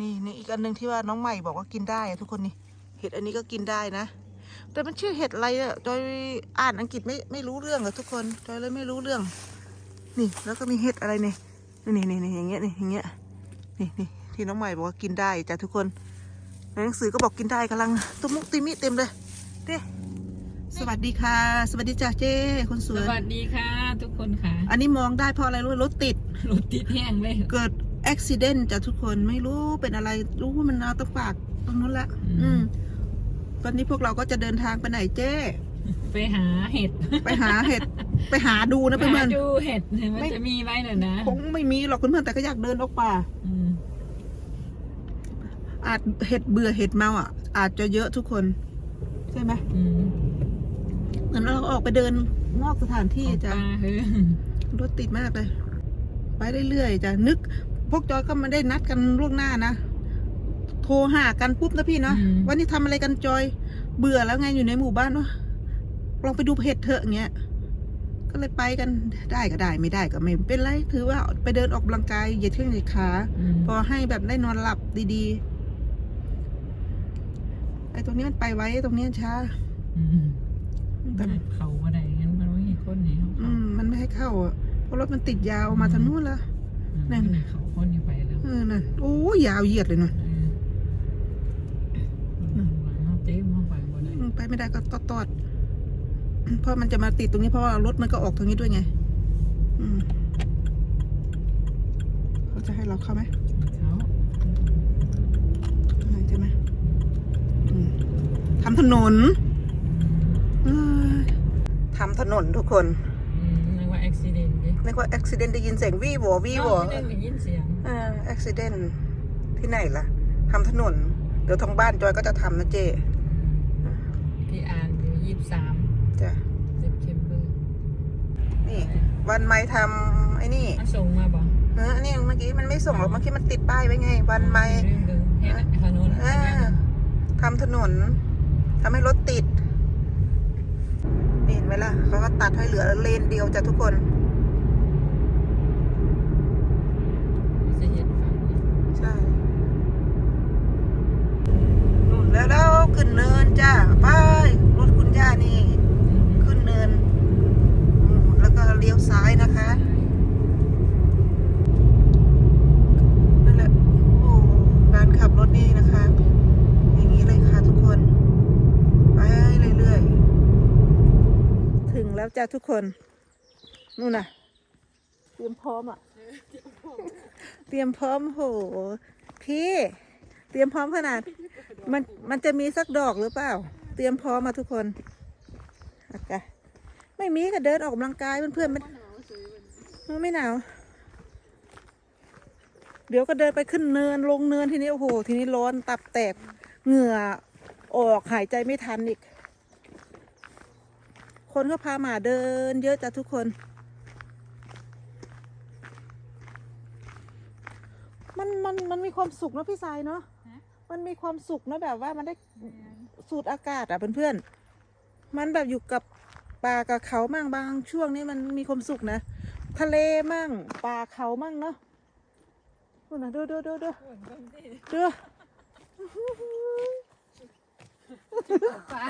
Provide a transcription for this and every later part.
นี่นี่อีกอันหนึ่งที่ว่าน้องใหม่บอกว่ากินได้อะทุกคนนี่เห็ดอันนี้ก็กินได้นะ แต่มันชื่อเห็ดอะไรอะจอยอ่านอังกฤษไม่ไม่รู้เรื่องอะทุกคนจอยเลยไม่รู้เรื่อง นี่แล้วก็มีเห็ดอะไรเนี่ยนี่นี่นี่อย่างเงี้ยนี่อย่างเงี้ยนี่นี่ที่น้องใหม่บอกว่ากินได้จ้ะทุกคนในหนังสือก็บอกกินได้กำลังตุมุกติมิเต็มเลยเด้สวัสดีค่ะ สวัสดีจ้าเจ้คนสสวยวัสดีค่ะ ทุกคนค่ะ อันนี้มองได้เพราะอะไรรู้ไหมรถติดรถติดแห้งเลย เกิด อุบิเหตุจ้ะทุกคนไม่รู้เป็นอะไร รู้ว่ามันเอาตะปากตรงนู้นละ อืมอืมตอนนี้พวกเราก็จะเดินทางไปไหนเจ้ไปหาเห็ด ไปหาเห็ด ไปหาดูนะเพื่หาอนดูเห็ดมันไม่จะมีไว้หน่อยนะๆคงไม่มีหรอกเพื่อนๆแต่ก็อยากเดินออกป่าอืมอาจเห็ดเบื่อเห็ดเมาอะ อาจจะเยอะทุกคน ใช่ไหมอืมเหมือนเราออกไปเดินนอกสถานที่ของจ้ะปลาเฮ้ยรถติดมากเลย ไปเรื่อยๆจ้ะนึก พวกจอยก็ไม่ได้นัดกันล่วงหน้านะโทรหากันปุ๊บนะพี่เนาะวันนี้ทำอะไรกันจอย เบื่อแล้วไงอยู่ในหมู่บ้านวะลองไปดูเห็ดเถอะอย่างเงี้ยก็เลยไปกันได้ก็ได้ไม่ได้ก็ไม่เป็นไรถือว่าไปเดินออกกำลังกายเหยียดเครื่องเหยียดขา อืมพอให้แบบได้นอนหลับดีๆ ไอ้ตรงนี้มันไปไว้ตรงนี้ช้าอืมแต่ เขาอะไรงั้นมันไม่ให้คนเนี่ยเขาอืม มันไม่ให้เข้าอะเพราะรถมันติดยาวมาทางนู้นละ นั่นั่นนเขาคนนี้ไปแล้วเออนั่นโอ้ยยาวเหยียดเลยเนาะเอออืมเขาเต็มเข้าไปบ่ได้อืมไปไม่ได้ก็ตอดๆเพราะมันจะมาติดตรงนี้เพราะว่ารถมันก็ออกทางนี้ด้วยไงอืมเขาจะให้เราเข้าไหมเขาอะไรใช่ไหมอืมทำถนนเอ้ยทำถนนทุกคนอืมนึกว่าอุบิเหตุดิ นึกว่าอุบิเหตุได้ยินเสียงวี่หวอวี่หวอเนาะที่นั่นได้ยินเสียงเอออุบิเหตุที่ไหนล่ะทำถนน เดี๋ยวทางบ้านจอยก็จะทำนะเจพี่อ่านอยู่ยี่สิบสามจ้ะเซปเทมเบอร์นี่วันไม่ทำไอ้นี่มันส่งมาบ่เอออันนี้เมื่อกี้มันไม่ส่งหรอกเมื่อกี้มันติดป้ายไว้ไง วันไม่เรื่องเดิมเห็นถนนอ่าทำถนนทำให้รถติดนี่เห็นไหมล่ะเขาก็ตัดให้เหลือเลนเดียวจ้ะทุกคน จะเห็นฝั่งนี้ ใช่นู่นแล้วแล้ว ขึ้นเนินจ้าไปรถคุณย่านี่ ขึ้นเนินอืมแล้วก็เลี้ยวซ้ายนะคะนั่นแหละโอ้การขับรถนี่นะคะ อย่างนี้เลยค่ะทุกคน ไปเรื่อยๆ ถึงแล้วจ้าทุกคน นู่นน่ะ เตรียมพร้อมอะ เตรียมพร้อมโห พี่ เตรียมพร้อมขนาด มันมันจะมีสักดอกหรือเปล่า เตรียมพร้อมมาทุกคนอากาไม่มีก็เดินออกกำลังกายเพื่อนๆมันมันไม่หนาว เดี๋ยวก็เดินไปขึ้นเนินลงเนินทีนี้โอ้โห ทีนี้ร้อนตับแตกเหงื่อออกหายใจไม่ทันอีก คนก็พาหมาเดิน เยอะจ้ะทุกคน มันมันมันมีความสุขเนะพี่สายเนาะ มันมีความสุขเนอะแบบว่ามันได้สูดอากาศอะเพื่อนๆ มันแบบอยู่กับป่ากับเขามั่งบางช่วงนี้มันมีความสุขนะ ทะเลมั่งป่าเขามั่งเนาะดูนะดูดูดูดูดูปลา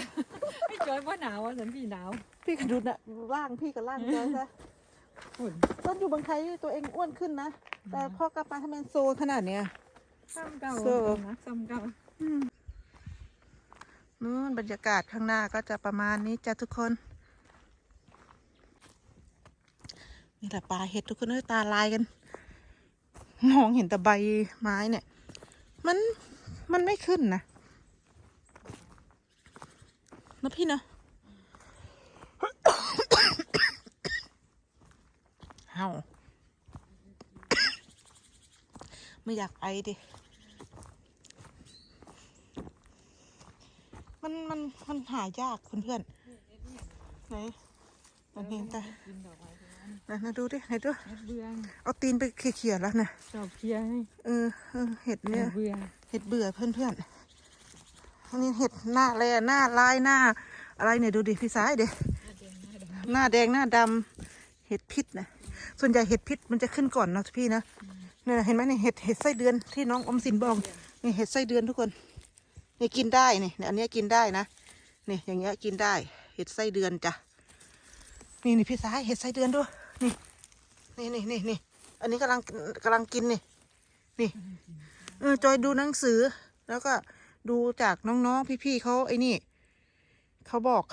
ไม่จอยว่าหนาวอะฉันพี่หนาว พี่ก็ดูนะร่างพี่กับร่างเจอซะฝุ่นต้นอยู่บางไทยตัวเองอ้วนขึ้นนะ แต่พอกลับมาทำไมโซขนาดเนี้ย ซ้ำเก่าเสื้อนะซ้ำเก่านู่นบรรยากาศข้างหน้าก็จะประมาณนี้จ้ะทุกคน นี่แหละปลาเห็ดทุกคนเอ้ยตาลายกัน มองเห็นแต่ใบไม้เนี่ย มันมันไม่ขึ้นนะนะพี่เนาะเฮาไม่อยากไปดิ มันมันมันหายากเพื่อนๆไหนมันเห็นแต่กินดอกไม้ตรงนั้นไหนนะดูดิไหนดูเห็ดเบื่อเอาตีนไปเขี่ยๆแล้วนะชอบเคลียร์ให้เออเออเห็ดเนี่ยเบื่อเห็ดเบื่อเพื่อนๆอันนี้เห็ดหน้าอะไรอะหน้าลายหน้า อะไรเนี่ยดูดิพี่สายเดี๋ยหน้าแดงหน้าดำเห็ดพิษนะส่วนใหญ่เห็ดพิษมันจะขึ้นก่อนเนอะพี่นะเนี่ยเห็นไหมเนี่ยเห็ดเห็ดไส้เดือนที่น้องอมสินบอกนี่เห็ดไส้เดือนทุกคน นี่กินได้นี่เนี่ยอันเนี้ยกินได้นะนี่อย่างเงี้ยกินได้ เห็ดไส้เดือนจ้ะนี่นี่พี่สายเห็ดไส้เดือนด้วยนี่นี่นี่นี่นี่อันนี้กำลังกำลังกินนี่นี่เออจอยดูหนังสือ แล้วก็ดูจากน้องๆพี่ๆเขาไอ้นี่เขาบอก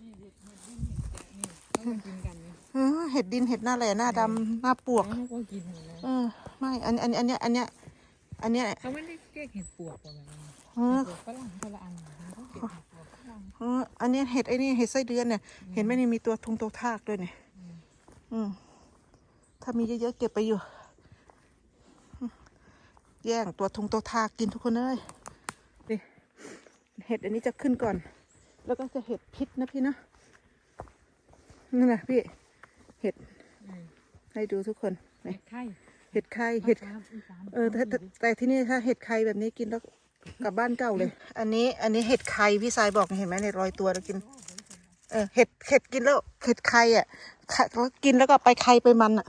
นี่เด็ดเห็ดดิ้นเห็ดแกะนี่ต้องมากินกันนี่เออเห็ดดินเห็ดหน้าแหล่หน้าดำหน้าปวกแล้วก็กินหมดเลยเออไม่อันอันอันเนี้ยอันเนี้ยอันเนี้ยเขาไม่ได้เรียกเห็ดปวกหรอกนะ เออเห็ดฝรั่งคนละอันเขาเก็บเห็ดปวกฝรั่งเอออันเนี้ยเห็ดไอ้นี่เห็ดไส้เดือนเนี่ย เห็นไหมนี่มีตัวทุงตัวทากด้วยเนี่ย อืม ถ้ามีเยอะๆเก็บไปอยู่อืมแย่งตัวทุงตัวทากกินทุกคนเลยดิเห็ดอันนี้จะขึ้นก่อน แล้วก็จะเห็ดพิษนะพี่นะนี่นะพี่ เห็ดอืมให้ดูทุกคนเห็นี่ดไข่เห็ดไข่เห็ดภาษาอีสานเออแต่แต่แต่ที่นี่ถ้าเห็ดไข่แบบนี้กินแล้ว กลับบ้านเก่าเลย อันนี้อันนี้เห็ดไข่พี่สายบอกเห็นไหมในยรอยตัวแล้วกิน เออเห็ดเห็ดกินแล้วเห็ดไข่อะไข่แล้วกินแล้วก็ไปไข่ไปมันอะ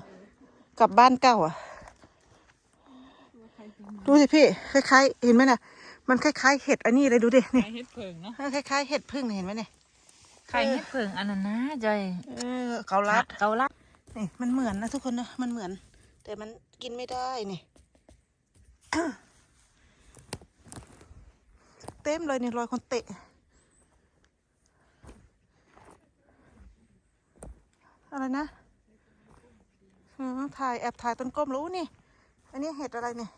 กลับบ้านเก่าอะดูสิพี่คล้ายๆเห็นไหมน่ะ มันคล้ายๆเห็ดอันนี้เลยดูดินี่ไข่เห็ดเผิงเนาะเออคล้ายๆเห็ดพึ่งเนี่ยเห็นไหมเนี่ยไข่เห็ดเผิงอันนั้นนะจอยเออเกาลัดเกาลัดนี่มันเหมือนนะทุกคนนะมันเหมือน แต่มันกินไม่ได้นี่ เต็มเลยนี่รอยคนเตะ อะไรนะเออถ่ายแอบถ่ายต้นกล้มรู้นี่ อันนี้เห็ดอะไรเนี่ย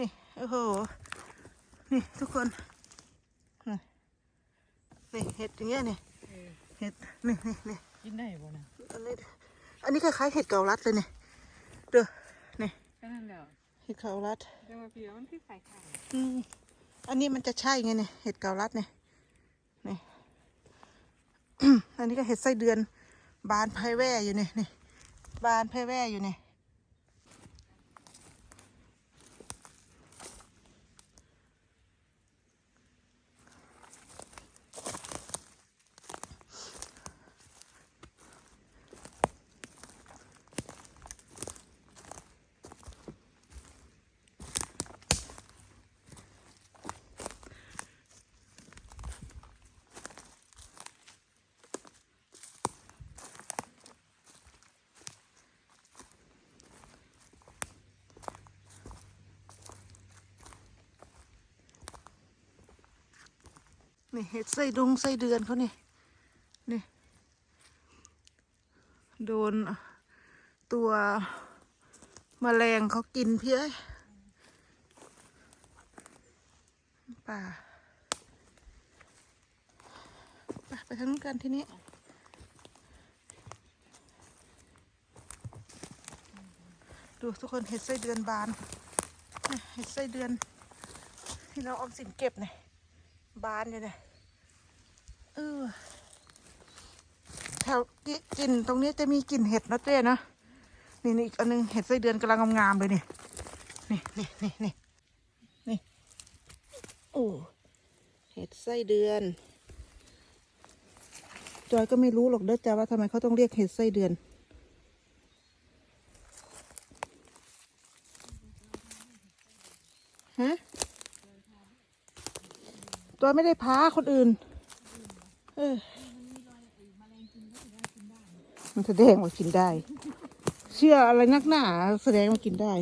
นี่โอ้โห นี่ทุกคนนี่นี่เห็ดอย่างเงี้ยนี่เห็ด นี่นี่นี่กินได้บ่นะอันนี้อันนี้คล้ายๆเห็ดเกาลัดเลยเนี่ยเด้อนี่ก็นั่นแหละเห็ดเกาลัดแต่ว่าเพียมันคือไข่ไข่ อันนี้มันจะใช่ไงเนี่ยเห็ดเกาลัดเนี่ยนี่อันนี้ก็เห็ดไส้เดือน บานไพแว่อยู่เนี่ยนี่บานไพแว่อยู่เนี่ย นี่เห็ดไส้ดงไส้เดือนเขานี่นี่โดนตัวมแมลงเขากินเพี่เอ้ยป่าไปทางนู้นกันทีนี้ดูทุกคนเห็ดไส้เดือนบาน เห็ดไส้เดือนที่น้องออมสินเก็บเนี่ย บานอยู่เนี่ยเออแถวกิกลิ่นตรงนี้จะมีกลิ่นเห็ดนะเจ้นะนี่นี่อีกอันหนึงเห็ดไส้เดือนกำลังงามๆเลยนี่นี่นี่นี่นี่นี่โอ้เห็ดไส้เดือนจอยก็ไม่รู้หรอกเด้อจ้าว่าทำไมเขาต้องเรียกเห็ดไส้เดือน ฮะ ตัวไม่ได้พาคนอื่น เออมันแสดงว่ากินได้ เชื่ออะไรนักหนาแสดงว่ากินได้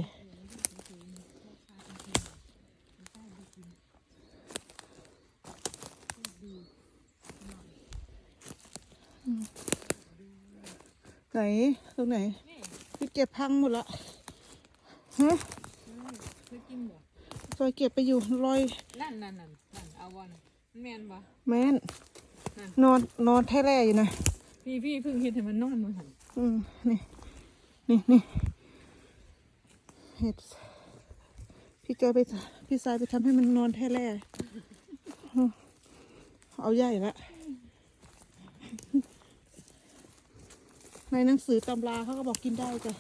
ไหน ตรงไหนพี่เก็บพังหมดละฮะคือกินบ่ซอยเก็บไปอยู่รอย นั่นนั่นนั่น นั่นเอาวันแม่นบ่แม่นนอนนอนแท้แร่อยู่นะพี่พี่เพิ่งเห็นให้มันนอนมาหันอืมนี่นี่นี่เห็ดพี่เจอไปพี่สายไปทำให้มันนอนแท้แร่อืมเอาใหญ่ละในหนังสือตำราเขาก็บอกกินได้จ้ะ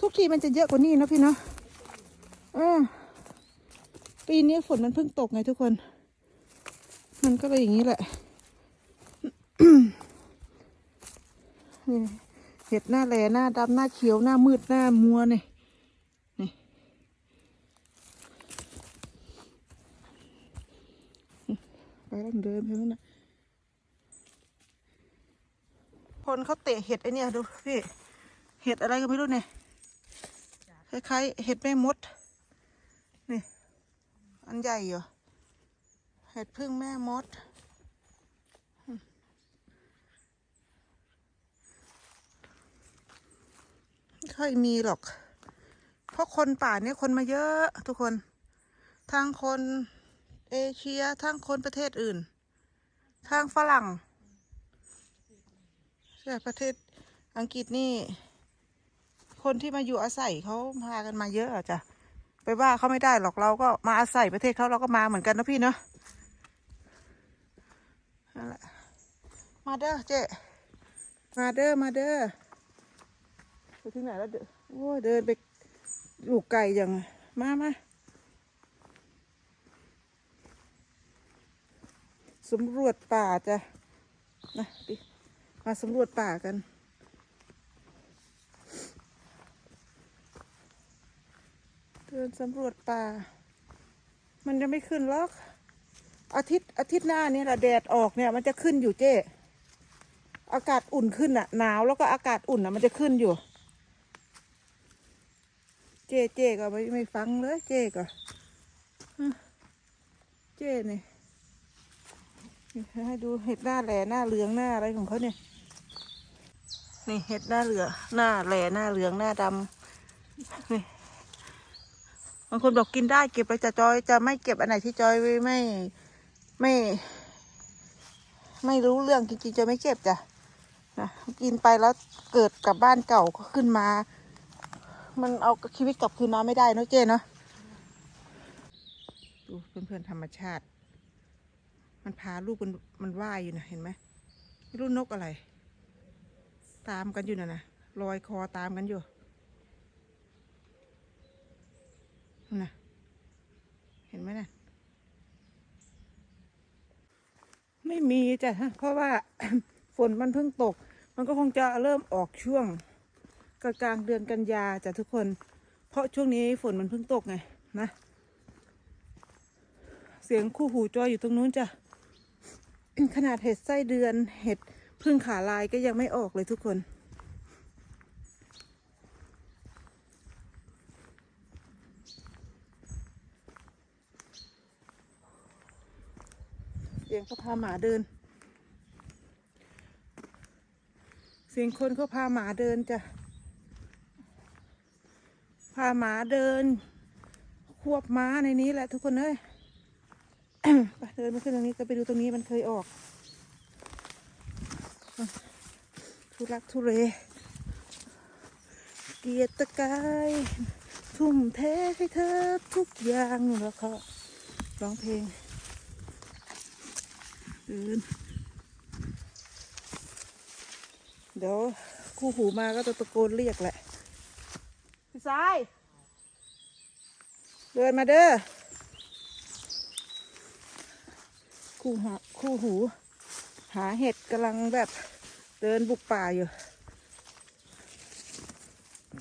ทุกทีมันจะเยอะกว่านี้นะพี่เนาะเออ ปีนี้ฝนมันเพิ่งตกไงทุกคน มันก็เลยอย่างนี้แหละนี่เห็ดหน้าแหลหน้าดำหน้าเขียวหน้ามืดหน้ามัวเนี่ยนี่ไปแล้วเดินไปแล้วนะคนเขาเตะเห็ดไอเนี่ยดูพี่ เห็ดอะไรก็ไม่รู้เนี่ยคล้ายๆเห็ดแม่มด อันใหญ่อยู่ เห็ดพึ่งแม่มด ไม่ค่อยมีหรอก เพราะคนป่าเนี่ยคนมาเยอะทุกคนทั้งคนเอเชียทั้งคนประเทศอื่นทั้งฝรั่งใช่ประเทศอังกฤษนี่ คนที่มาอยู่อาศัยเขาพากันมาเยอะอะจ้ะ ไปว่าเขาไม่ได้หรอกเราก็มาอาศัยประเทศเขาเราก็มาเหมือนกันนะพี่เนาะมาเด้อเจ๊มาเด้อมาเด้อไปถึงไหนแล้วเด้อโอ้เดินไปลูกไก่อยังมามาสำรวจป่าจ้ะนะมาสำรวจป่ากัน เดินสำรวจป่า มันจะไม่ขึ้นหรอก อาทิตย์อาทิตย์หน้านี่แหละแดดออกเนี่ยมันจะขึ้นอยู่เจ๊อากาศอุ่นขึ้นอะหนาวแล้วก็อากาศอุ่นอะมันจะขึ้นอยู่ เจ๊เจ๊ก็ไม่ไม่ฟังเลยเจ๊ก็เจ๊นี่นี่ให้ดูเห็ดหน้าแหล่หน้าเหลืองหน้าอะไรของเขาเนี่ย นี่เห็ดหน้าเหลืองหน้าแหล่หน้าเหลืองหน้าดำนี่ บางคนบอกกินได้เก็บไปจะจอย จะไม่เก็บอันไหนที่จอยไม่ไม่ไม่ ไม่รู้เรื่องจริงๆจะไม่เก็บจ้ะนะกินไปแล้วเกิดกับบ้านเก่าก็ขึ้นมา มันเอาชีวิตกลับคืนมาไม่ได้เนอะเจ้เนาะดูเพื่อนๆธรรมชาติ มันพาลูกมันมันว่ายอยู่นะเห็นไหมไม่รู้นกอะไร ตามกันอยู่นะนะลอยคอตามกันอยู่ น่ะเห็นไหมนะ่ะไม่มีจ้ะเพราะว่าฝนมันเพิ่งตก มันก็คงจะเริ่มออกช่วงกลางเดือนกันยาจ้ะทุกคน เพราะช่วงนี้ฝนมันเพิ่งตกไงนะ เสียงคู่หูจอยอยู่ตรงนู้นจ้ะขนาดเห็ดไส้เดือนเห็ดพึ่งขาลายก็ยังไม่ออกเลยทุกคน เสียงเขาพาหมาเดิน เสียงคนเขาพาหมาเดินจ้ะ พาหมาเดิน ควบม้าในนี้แหละทุกคนเอ้ยไปเดินมาขึ้นตรงนี้ก็ไปดูตรงนี้มันเคยออกทุรักทุเร เกียรติกาย ทุ่มเทให้เธอทุกอย่างแล้วก็ร้องเพลง เดิน เดี๋ยวคู่หูมาก็จะตะโกนเรียกแหละ พี่สาย เดินมาเด้อ คู่หาคู่หู หาเห็ดกำลังแบบเดินบุกป่าอยู่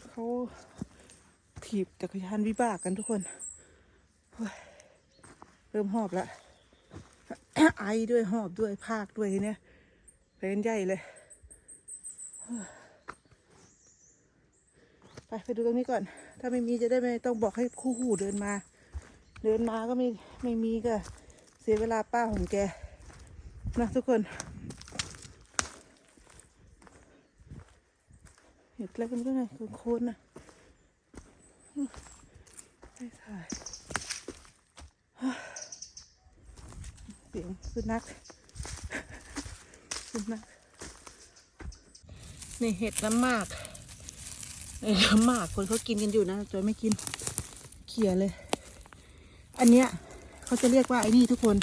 เขาถีบจักรยานวิบากกันทุกคนเฮ้ยเริ่มหอบแล้ว ไอด้วยหอบด้วยภาคด้วยเนี้ยเป็นใหญ่เลย ไปไปดูตรงนี้ก่อน ถ้าไม่มีจะได้ไม่ต้องบอกให้คู่หูเดินมา เดินมาก็ไม่ไม่มีก็ เสียเวลาป้าของแกนะทุกคนเห็ดอะไรกันก็ไงโคนนะไม่ถ่าย สียงสุนัขสุนัขนี่เห็ดน้ำมากเออหมากคนเขากินกันอยู่นะจอยไม่กินเขี่ยเลย อันเนี้ยเขาจะเรียกว่าไอ้นี่ทุกคน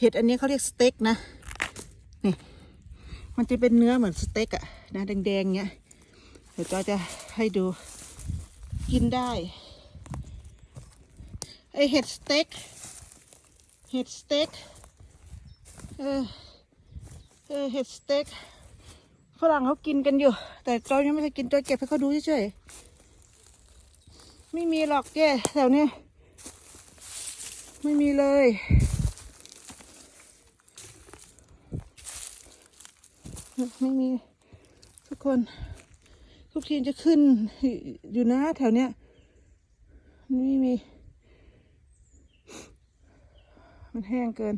เห็ดอันเนี้ยเขาเรียกสเต็กนะนี่มันจะเป็นเนื้อเหมือนสเต็กอะนะแดงๆเงี้ยเดี๋ยวจอยจะให้ดูกินได้ไอเห็ดสเต็กเห็ดสเต็ก เออเออเห็ดสเต็กฝรั่งเขากินกันอยู่ แต่จอยยังไม่เคยกินจอยเก็บให้เขาดูเฉยๆไม่มีหรอกเจ้แถวนี้ไม่มีเลยไม่มีทุกคน ทุกทีจะขึ้นอยู่นะแถวเนี้ยไม่มี มันแห้งเกิน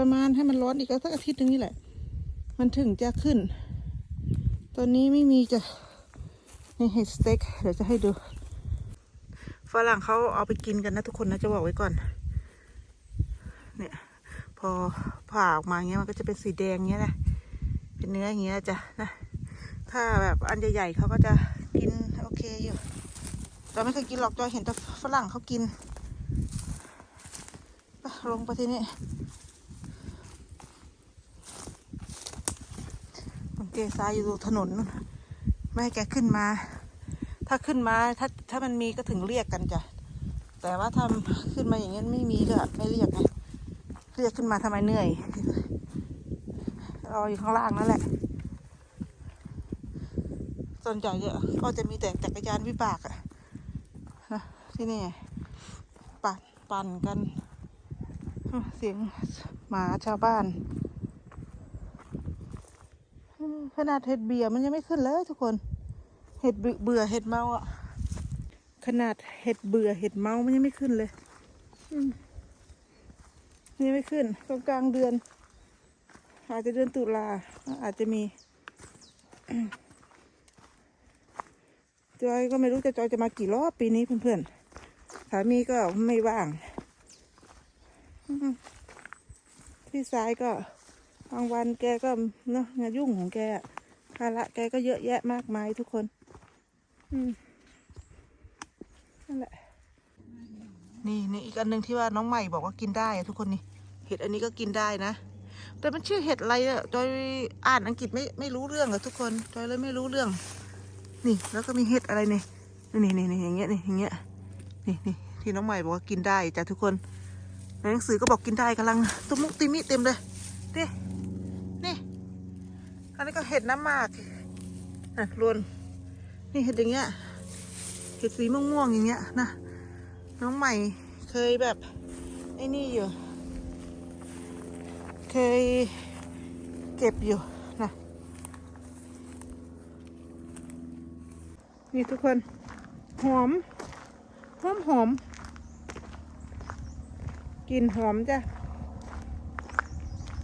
ประมาณให้มันร้อนอีกสักอาทิตย์นึงนี่แหละ มันถึงจะขึ้น ตอนนี้ไม่มีจะนี่เห็ดสเต็กเดี๋ยวจะให้ดูฝรั่งเขาเอาไปกินกันนะทุกคนนะจะบอกไว้ก่อน เนี่ย พอผ่าออกมาเงี้ยมันก็จะเป็นสีแดงเงี้ยนะเป็นเนื้ออย่างเงี้ยจ้ะนะถ้าแบบอันใหญ่ๆเขาก็จะกินโอเคอยู่จอยไม่เคยกินหรอกจอยเห็นแต่ฝรั่งเขากินลงไปทีนี้ผมเกซ้ายอยู่ถนนไม่ให้แกขึ้นมา ถ้าขึ้นมาถ้าถ้ามันมีก็ถึงเรียกกันจ้ะแต่ว่าถ้าขึ้นมาอย่างเงี้ยไม่มีก็ไม่เรียกไงเรียกขึ้นมาทำไมเหนื่อยรออยู่ข้างล่างนั่นแหละส่วนใหญ่เนี่ยก็จะมีแต่จักรยานวิบากอะนะที่นี่ปั่นปั่นกัน เสียงหมาชาวบ้าน ขนาดเห็ดเบียมันยังไม่ขึ้นเลยทุกคน เห็ดเบื่อเห็ดเมาอะ ขนาดเห็ดเบื่อเห็ดเมามันยังไม่ขึ้นเลยอืมยังไม่ขึ้นกลางกลางเดือน อาจจะเดือนตุลาอาจจะมีจอยก็ไม่รู้จะจอยจะมากี่รอบปีนี้เพื่อนๆสามีก็ไม่ว่างอืมพี่สายก็ บางวันแกก็เนาะงานยุ่งของแกภาระแกก็เยอะแยะมากมายทุกคน อืมนั่นแหละ นี่นี่อีกอันหนึ่งที่ว่าน้องใหม่บอกว่ากินได้อะทุกคนนี่ เห็ดอันนี้ก็กินได้นะ แต่มันชื่อเห็ดอะไรอะจอยอ่านอังกฤษไม่ไม่รู้เรื่องอะทุกคน จอยเลยไม่รู้เรื่อง นี่ แล้วก็มีเห็ดอะไรเนี่ยนี่นี่นี่อย่างเงี้ยนี่อย่างเงี้ย นี่นี่ที่น้องใหม่บอกว่ากินได้จ้ะทุกคนในหนังสือก็บอกกินได้กำลังตุ้มมุกติมิเต็มเลยนี่นี่อั นี้ก็เห็ดน้ำหมากอะรวนนี่เห็ดอย่างเงี้ย เห็ดสีม่วงๆอย่างเงี้ยนะ น้องใหม่เคยแบบไอ้นี่อยู่ เคยเก็บอยู่นะนี่ทุกคน หอม หอมหอมกลิ่นหอมจ้ะ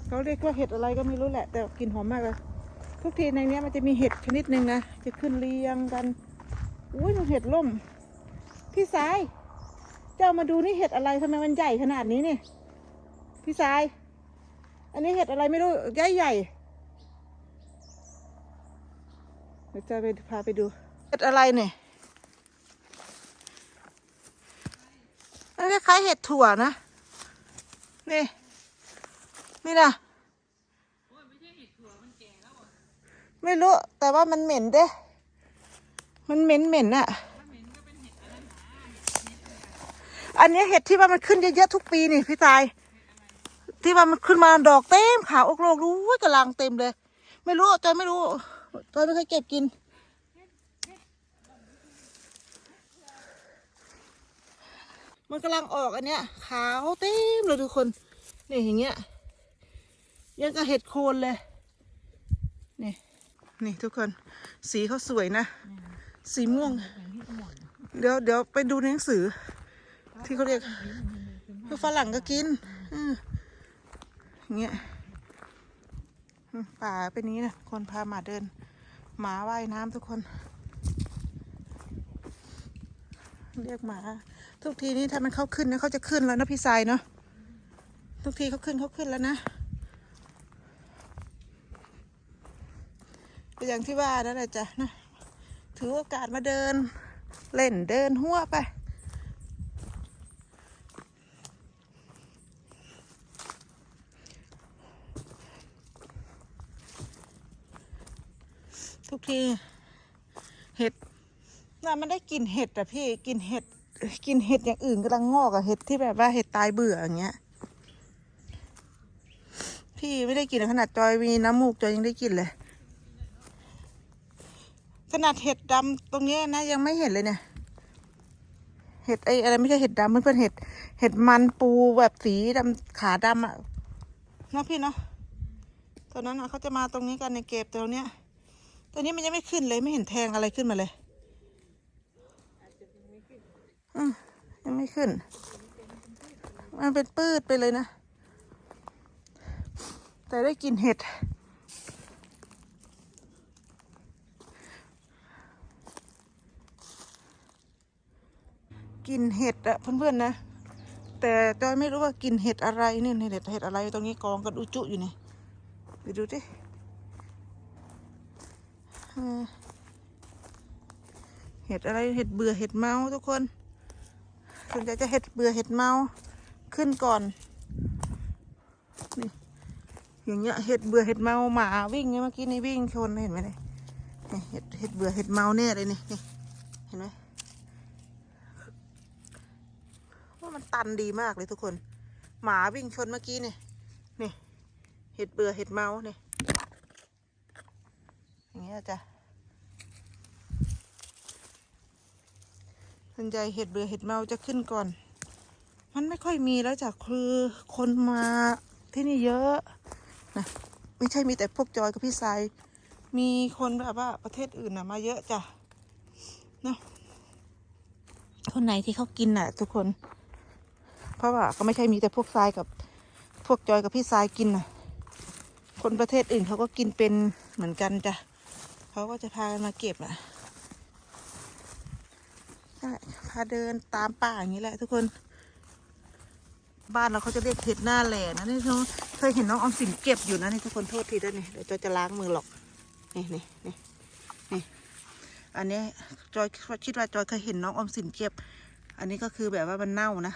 เขาเรียกว่าเห็ดอะไรก็ไม่รู้แหละ แต่กลิ่นหอมมากเลย ทุกทีในนี้มันจะมีเห็ดชนิดหนึ่งนะจะขึ้นเรียงกันอุ้ยมันเห็ดล่ม พี่สายเจ้ามาดูนี่เห็ดอะไรทำไมมันใหญ่ขนาดนี้เนี่ยพี่สาย อันนี้เห็ดอะไรไม่รู้ใหญ่ใหญ่เดี๋ยวจะไปพาไปดูเห็ดอะไรเนี่ยมันคล้ายเห็ดถั่วนะนี่นี่นะ ไม่รู้ แต่ว่ามันเหม็นเด้ มันเหม็นเหม็นอะอันนี้เห็ดที่ว่ามันขึ้นเยอะๆทุกปีนี่พี่ตาย ที่ว่ามันขึ้นมาดอกเต็มขาวอกโลกรู้ยกำลังเต็มเลย ไม่รู้จอยไม่รู้จอยไม่เคยเก็บกิน มันกำลังออกอันเนี้ย ขาวเต็มเลยทุกคนนี่อย่างเงี้ยยังกับเห็ดโคนเลย นี่ทุกคน สีเขาสวยนะ สีม่วง เดี๋ยวเดี๋ยวไปดูในหนังสือ ที่เขาเรียกคือฝรั่งก็กินอืมอย่างเงี้ยอืมป่าเป็นนี้นะคนพาหมาเดิน หมาว่ายน้ำทุกคน เรียกหมา ทุกทีนี้ถ้ามันเข้าขึ้นนะเขาจะขึ้นแล้วนะพี่สายเนาะทุกทีเขาขึ้นเขาขึ้นแล้วนะ ก็อย่างที่ว่านั่นแหละจ้ะนะถือโอกาสมาเดิน เล่นเดินหัวไป ทุกที เห็ดน่ะมันได้กลิ่นเห็ดอะพี่กลิ่นเห็ดกลินเห็ดอย่างอื่นกำลังงอกอะเห็ดที่แบบว่าเห็ดตายเบื่ออย่างเงี้ย พี่ไม่ได้กินขนาดจอยมีน้ำมูกจอยยังได้กินเลย ขนาดเห็ดดำตรงนี้นะยังไม่เห็นเลยเนี่ย เห็ดไออะไรไม่ใช่เห็ดดำมันเป็นเห็ด เห็ดมันปูแบบสีดำขาดำอะเนาะพี่เนาะตอนนั้นเขาจะมาตรงนี้กันในเก็บตรงเนี้ยตัวนี้มันยังไม่ขึ้นเลยไม่เห็นแทงอะไรขึ้นมาเลยอืมยังไม่ขึ้น มันเป็นปืดไปเลยนะ แต่ได้กินเห็ด กลิ่นเห็ดอะเพื่อนๆนะ แต่จอยไม่รู้ว่ากลิ่นเห็ดอะไรนี่เห็ดเห็ดอะไรตรงนี้กองกันอุจุอยู่นี่ไปดูดิเห็ดอะไรเห็ดเบื่อเห็ดเมาทุกคนสนใจจะเห็ดเบื่อเห็ดเมาขึ้นก่อนนี่อย่างเงี้ยเห็ดเบื่อเห็ดเมาหมาวิ่งไงเมื่อกี้นี่วิ่งชนเห็นไหมเนี่ยเห็ดเห็ดเบื่อเห็ดเมาแน่เลยนี่นี่เห็นไหม ว่า มันตันดีมากเลยทุกคน หมาวิ่งชนเมื่อกี้เนี่ยนี่เห็ดเบื่อเห็ดเมาเนี่ยอย่างเงี้ยจ้ะสนใจเห็ดเบื่อเห็ดเมาจะขึ้นก่อน มันไม่ค่อยมีแล้วจ้ะคือคนมาที่นี่เยอะนะไม่ใช่มีแต่พวกจอยกับพี่สายมีคนแบบว่าประเทศอื่นนะมาเยอะจ้ะเนาะคนไหนที่เขากินน่ะ ทุกคน เพราะว่าก็ไม่ใช่มีแต่พวกทรายกับพวกจอยกับพี่ทรายกินนะคนประเทศอื่นเขาก็กินเป็นเหมือนกันจ้ะเขาก็จะพากันมาเก็บอะใช่พาเดินตามป่าอย่างนี้แหละ ทุกคน บ้านเราเขาจะเรียกเห็ดหน้าแหล่นะนี่ทุกคนเคยเห็นน้องออมสินเก็บอยู่นะนี่ทุกคนโทษทีด้วยนี่เดี๋ยวจอยจะล้างมือหรอกนี่นี่นี่นี่อันนี้จอยคิดว่าจอยเคยเห็นน้องออมสินเก็บ อันนี้ก็คือแบบว่ามันเน่านะ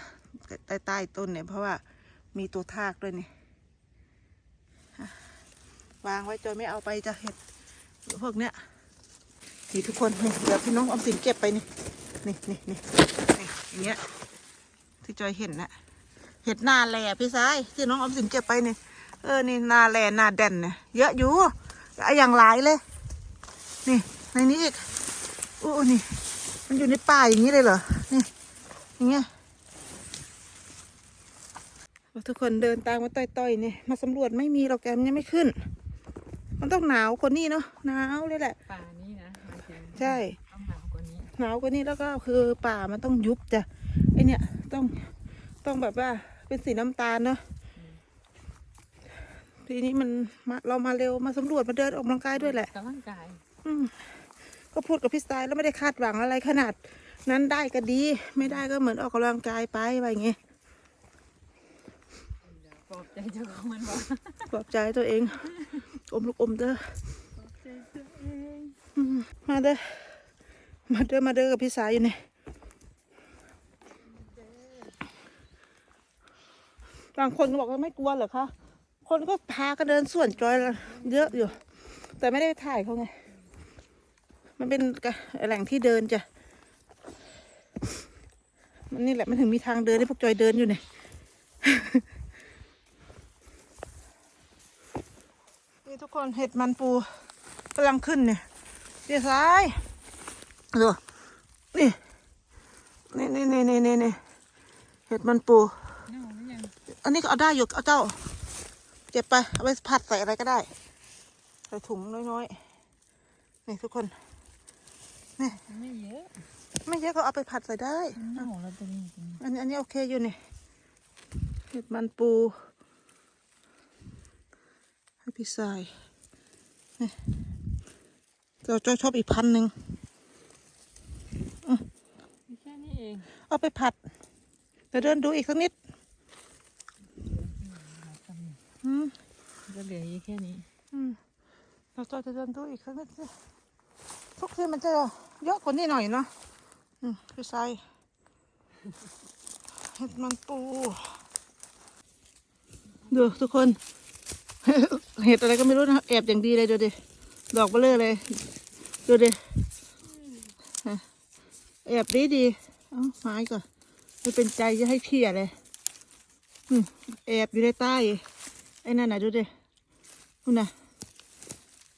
ใต้ใต้ต้นเนี่ย เพราะว่ามีตัวทากด้วยนี่อะวางไว้จอยไม่เอาไปจะเห็ดพวกเนี้ยนี่ทุกคนนี่เดี๋ยวพี่น้องออมสินเก็บไปนี่นี่นี่นี่นี่อย่างเงี้ยที่จอยเห็นนะเห็ดนาแหล่พี่ซ้ายที่น้องออมสินเก็บไปนี่เออนี่นาแหล่นาแดนเนี่ยเยอะอยู่อย่างหลายเลย นี่ในนี้อีกอู้นี่ มันอยู่ในป่าอย่างนี้เลยเหรอนี่อย่างเงี้ย ทุกคนเดินตามมาต่อยๆเนี่ยมาสำรวจไม่มีหรอกแกมันยังไม่ขึ้น มันต้องหนาวกว่านี้เนาะหนาวเลยแหละป่านี้นะหมายถึงใช่ต้องหนาวกว่านี้หนาวกว่านี้แล้วก็คือป่ามันต้องยุบจ้ะไอเนี่ยต้องต้องแบบว่าเป็นสีน้ำตาลเนาะทีนี้มันมาเรามาเร็วมาสำรวจมาเดินออกกำลังกายด้วยแหละกำลังกายอืมก็พูดกับพี่สไตล์แล้วไม่ได้คาดหวังอะไรขนาด นั้นได้ก็ดี ไม่ได้ก็เหมือนออกกำลังกายไปอะไรอย่างเงี้ย ปลอบใจเจ้าของมันว่าปลอบใจตัวเอง อมลูกอมเด้อปลอบใจตัวเองอืมมาเด้อมาเด้อมาเด้อกับพี่สายอยู่นี่บางคนก็บอกว่าไม่กลัวเหรอคะคนก็พากันเดินส่วนจอยเยอะอยู่ แต่ไม่ได้ไปถ่ายเขาไงมันเป็นกะแหล่งที่เดินจ้ะมันนี่แหละมันถึงมีทางเดินให้พวกจอยเดินอยู่เนี่ย ทุกคนเห็ดมันปูกำลังขึ้นเนี่ยเดี๋ยวซ้ายดูนี่นี่นี่นี่นี่นี่นี่เห็ดมันปูเน่าหรือยังอันนี้ก็เอาได้อยู่เอาเจ้าเจ็บไปเอาไปผัดใส่อะไรก็ได้ ใส่ถุงน้อยๆ นี่ทุกคนไม่เยอะ ไม่เยอะก็เอาไปผัดใส่ได้เน่าแล้วตัวนี้ตัวนี้อันนี้อันนี้โอเคอยู่นี่ เห็ดมันปูให้ พี่สายนี่เราจะชอบอีกพันหนึ่งมีแค่นี้เอง เอาไปผัดเดี๋ยวเดินดูอีกสักนิดอืมจะเหลืออีกแค่นี้อืมเราจะเดินดูอีกสักนิดสิทุกทีมันจะเยอะกว่านี้หน่อยเนาะอืมพี่ชายเห็ดมันปูดูทุกคน เห็ดอะไรก็ไม่รู้นะแอบอย่างดีเลยดูดิดอกเบลอเลย ดูดิฮะแอบดีดีๆเอ้าไม้ก่อนไม่เป็นใจจะให้เขี่ยเลยอืมแอบอยู่ในใต้ ไอ้นั่นน่ะดูดินู่นน่ะ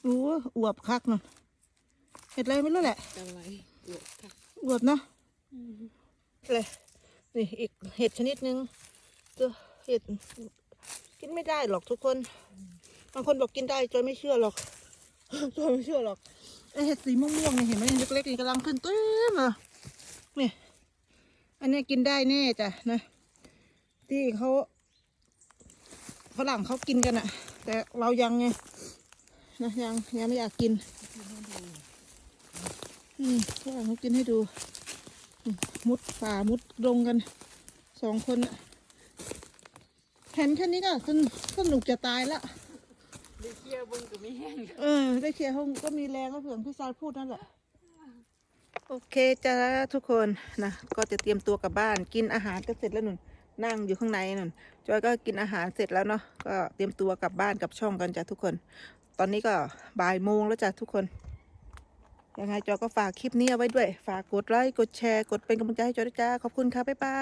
โอ้อวบคักนู่นเห็ดอะไรไม่รู้แหละจังไรเยอะค่ะอวบเนาะเลยนี่อีกเห็ดชนิดนึงตัวเห็ด กินไม่ได้หรอกทุกคน บางคนบอกกินได้จอยไม่เชื่อหรอกจอยไม่เชื่อหรอกไอเห็ดสีม่วงๆเนี่ยเห็นไหมเล็กๆนี่กำลังขึ้นเต็มเลยนี่อันนี้กินได้แน่จ้ะนะ ที่เขาฝรั่งเขากินกันอะแต่เรายังไงนะยังยังไม่อยากกินอืมฝรั่งเขากินให้ดู มุดป่ามุดลงกันสองคนน่ะ เห็นแค่นี้ก็สนุกสนุกจะตายละได้เคี่ยวบุ้งก็ไม่แห้งเออ ได้เคลียร์ห้องก็มีแรงก็เผื่อพี่ซายพูดนั่นแหละ โอเคจ้าทุกคนนะ ก็จะเตรียมตัวกลับบ้าน กินอาหารก็เสร็จแล้วนุ่นนั่งอยู่ข้างในนุ่นจอยก็กินอาหารเสร็จแล้วเนาะ ก็เตรียมตัวกลับบ้านกลับช่องกันจ้ะทุกคน ตอนนี้ก็บ่ายโมงแล้วจ้ะทุกคน ยังไงจอยก็ฝากคลิปนี้เอาไว้ด้วย ฝากกดไลค์ กดแชร์ กดเป็นกำลังใจให้จอยด้วยจ้า ขอบคุณค่ะ บ๊ายบาย